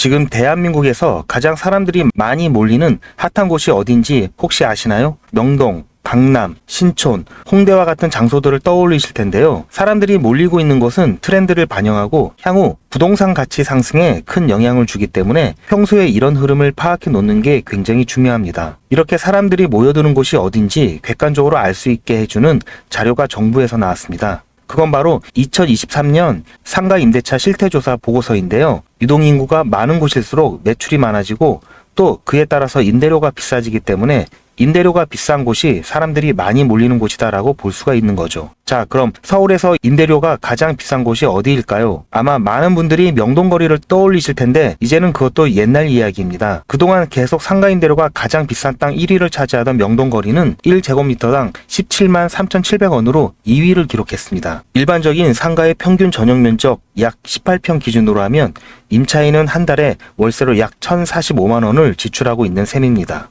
지금 대한민국에서 가장 사람들이 많이 몰리는 핫한 곳이 어딘지 혹시 아시나요? 명동, 강남, 신촌, 홍대와 같은 장소들을 떠올리실 텐데요. 사람들이 몰리고 있는 곳은 트렌드를 반영하고 향후 부동산 가치 상승에 큰 영향을 주기 때문에 평소에 이런 흐름을 파악해 놓는 게 굉장히 중요합니다. 이렇게 사람들이 모여드는 곳이 어딘지 객관적으로 알 수 있게 해주는 자료가 정부에서 나왔습니다. 그건 바로 2023년 상가 임대차 실태조사 보고서인데요. 유동인구가 많은 곳일수록 매출이 많아지고 또 그에 따라서 임대료가 비싸지기 때문에 임대료가 비싼 곳이 사람들이 많이 몰리는 곳이다라고 볼 수가 있는 거죠. 자, 그럼 서울에서 임대료가 가장 비싼 곳이 어디일까요? 아마 많은 분들이 명동거리를 떠올리실 텐데 이제는 그것도 옛날 이야기입니다. 그동안 계속 상가 임대료가 가장 비싼 땅 1위를 차지하던 명동거리는 1제곱미터당 17만 3,700원으로 2위를 기록했습니다. 일반적인 상가의 평균 전용 면적 약 18평 기준으로 하면 임차인은 한 달에 월세로 약 1,045만 원을 지출하고 있는 셈입니다.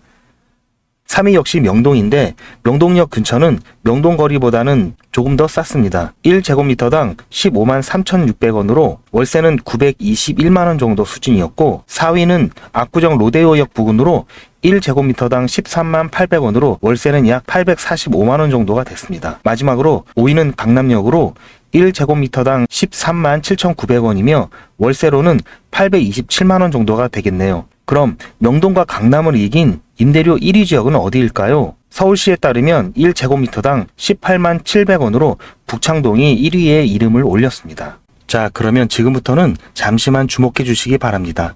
3위 역시 명동인데 명동역 근처는 명동거리보다는 조금 더 쌌습니다. 1제곱미터당 15만 3,600원으로 월세는 921만 원 정도 수준이었고 4위는 압구정 로데오역 부근으로 1제곱미터당 13만 800원으로 월세는 약 845만 원 정도가 됐습니다. 마지막으로 5위는 강남역으로 1제곱미터당 13만 7,900원이며 월세로는 827만 원 정도가 되겠네요. 그럼 명동과 강남을 이긴 임대료 1위 지역은 어디일까요? 서울시에 따르면 1제곱미터당 18만 700원으로 북창동이 1위에 이름을 올렸습니다. 자, 그러면 지금부터는 잠시만 주목해 주시기 바랍니다.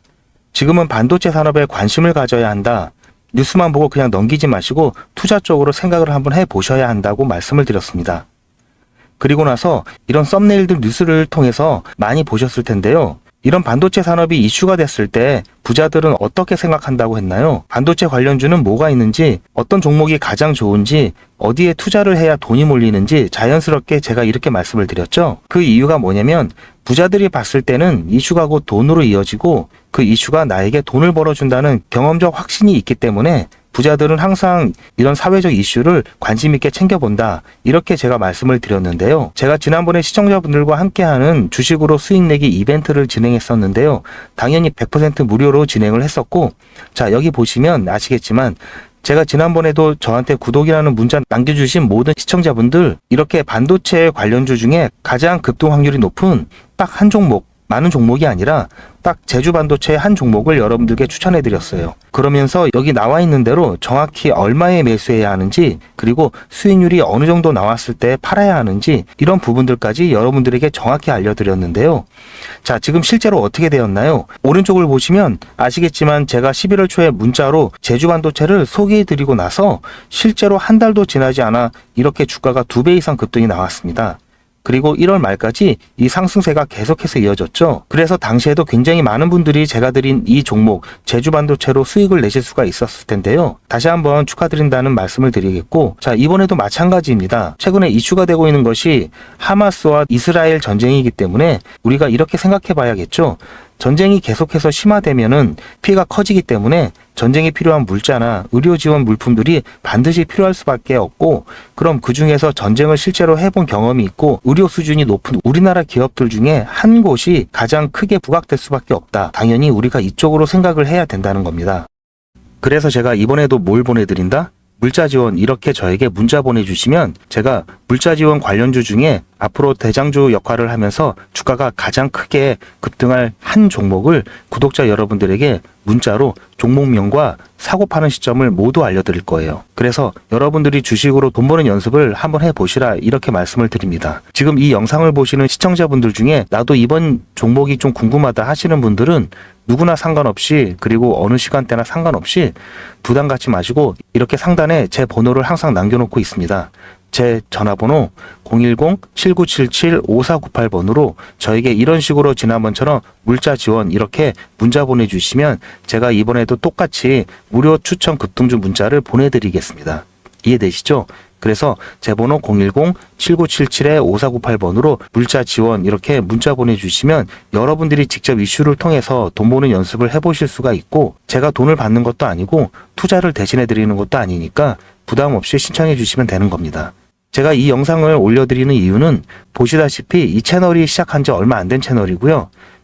지금은 반도체 산업에 관심을 가져야 한다. 뉴스만 보고 그냥 넘기지 마시고 투자 쪽으로 생각을 한번 해 보셔야 한다고 말씀을 드렸습니다. 그리고 나서 이런 썸네일들 뉴스를 통해서 많이 보셨을 텐데요. 이런 반도체 산업이 이슈가 됐을 때 부자들은 어떻게 생각한다고 했나요? 반도체 관련주는 뭐가 있는지, 어떤 종목이 가장 좋은지, 어디에 투자를 해야 돈이 몰리는지 자연스럽게 제가 이렇게 말씀을 드렸죠. 그 이유가 뭐냐면 부자들이 봤을 때는 이슈가 곧 돈으로 이어지고 그 이슈가 나에게 돈을 벌어준다는 경험적 확신이 있기 때문에 부자들은 항상 이런 사회적 이슈를 관심 있게 챙겨본다. 이렇게 제가 말씀을 드렸는데요. 제가 지난번에 시청자분들과 함께하는 주식으로 수익 내기 이벤트를 진행했었는데요. 당연히 100% 무료로 진행을 했었고, 자, 여기 보시면 아시겠지만, 제가 지난번에도 저한테 구독이라는 문자 남겨주신 모든 시청자분들, 이렇게 반도체 관련주 중에 가장 급등 확률이 높은 딱 한 종목, 많은 종목이 아니라 딱 제주 반도체의 한 종목을 여러분들께 추천해 드렸어요. 그러면서 여기 나와 있는 대로 정확히 얼마에 매수해야 하는지 그리고 수익률이 어느 정도 나왔을 때 팔아야 하는지 이런 부분들까지 여러분들에게 정확히 알려드렸는데요. 자, 지금 실제로 어떻게 되었나요? 오른쪽을 보시면 아시겠지만 제가 11월 초에 문자로 제주 반도체를 소개해 드리고 나서 실제로 한 달도 지나지 않아 이렇게 주가가 두 배 이상 급등이 나왔습니다. 그리고 1월 말까지 이 상승세가 계속해서 이어졌죠. 그래서 당시에도 굉장히 많은 분들이 제가 드린 이 종목 제주 반도체로 수익을 내실 수가 있었을 텐데요. 다시 한번 축하드린다는 말씀을 드리겠고, 자 이번에도 마찬가지입니다. 최근에 이슈가 되고 있는 것이 하마스와 이스라엘 전쟁이기 때문에 우리가 이렇게 생각해 봐야겠죠. 전쟁이 계속해서 심화되면은 피해가 커지기 때문에 전쟁에 필요한 물자나 의료 지원 물품들이 반드시 필요할 수밖에 없고 그럼 그 중에서 전쟁을 실제로 해본 경험이 있고 의료 수준이 높은 우리나라 기업들 중에 한 곳이 가장 크게 부각될 수밖에 없다. 당연히 우리가 이쪽으로 생각을 해야 된다는 겁니다. 그래서 제가 이번에도 뭘 보내드린다? 물자 지원 이렇게 저에게 문자 보내주시면 제가 물자 지원 관련주 중에 앞으로 대장주 역할을 하면서 주가가 가장 크게 급등할 한 종목을 구독자 여러분들에게 문자로 종목명과 사고 파는 시점을 모두 알려드릴 거예요. 그래서 여러분들이 주식으로 돈 버는 연습을 한번 해보시라 이렇게 말씀을 드립니다. 지금 이 영상을 보시는 시청자분들 중에 나도 이번 종목이 좀 궁금하다 하시는 분들은 누구나 상관없이 그리고 어느 시간대나 상관없이 부담 갖지 마시고 이렇게 상단에 제 번호를 항상 남겨놓고 있습니다. 제 전화번호 010-7977-5498번으로 저에게 이런 식으로 지난번처럼 물자 지원 이렇게 문자 보내주시면 제가 이번에도 똑같이 무료 추천 급등주 문자를 보내드리겠습니다. 이해되시죠? 그래서 제 번호 010-7977-5498번으로 물자 지원 이렇게 문자 보내주시면 여러분들이 직접 이슈를 통해서 돈 버는 연습을 해보실 수가 있고 제가 돈을 받는 것도 아니고 투자를 대신해 드리는 것도 아니니까 부담 없이 신청해 주시면 되는 겁니다. 제가 이 영상을 올려드리는 이유는 보시다시피 이 채널이 시작한 지 얼마 안 된 채널이고요.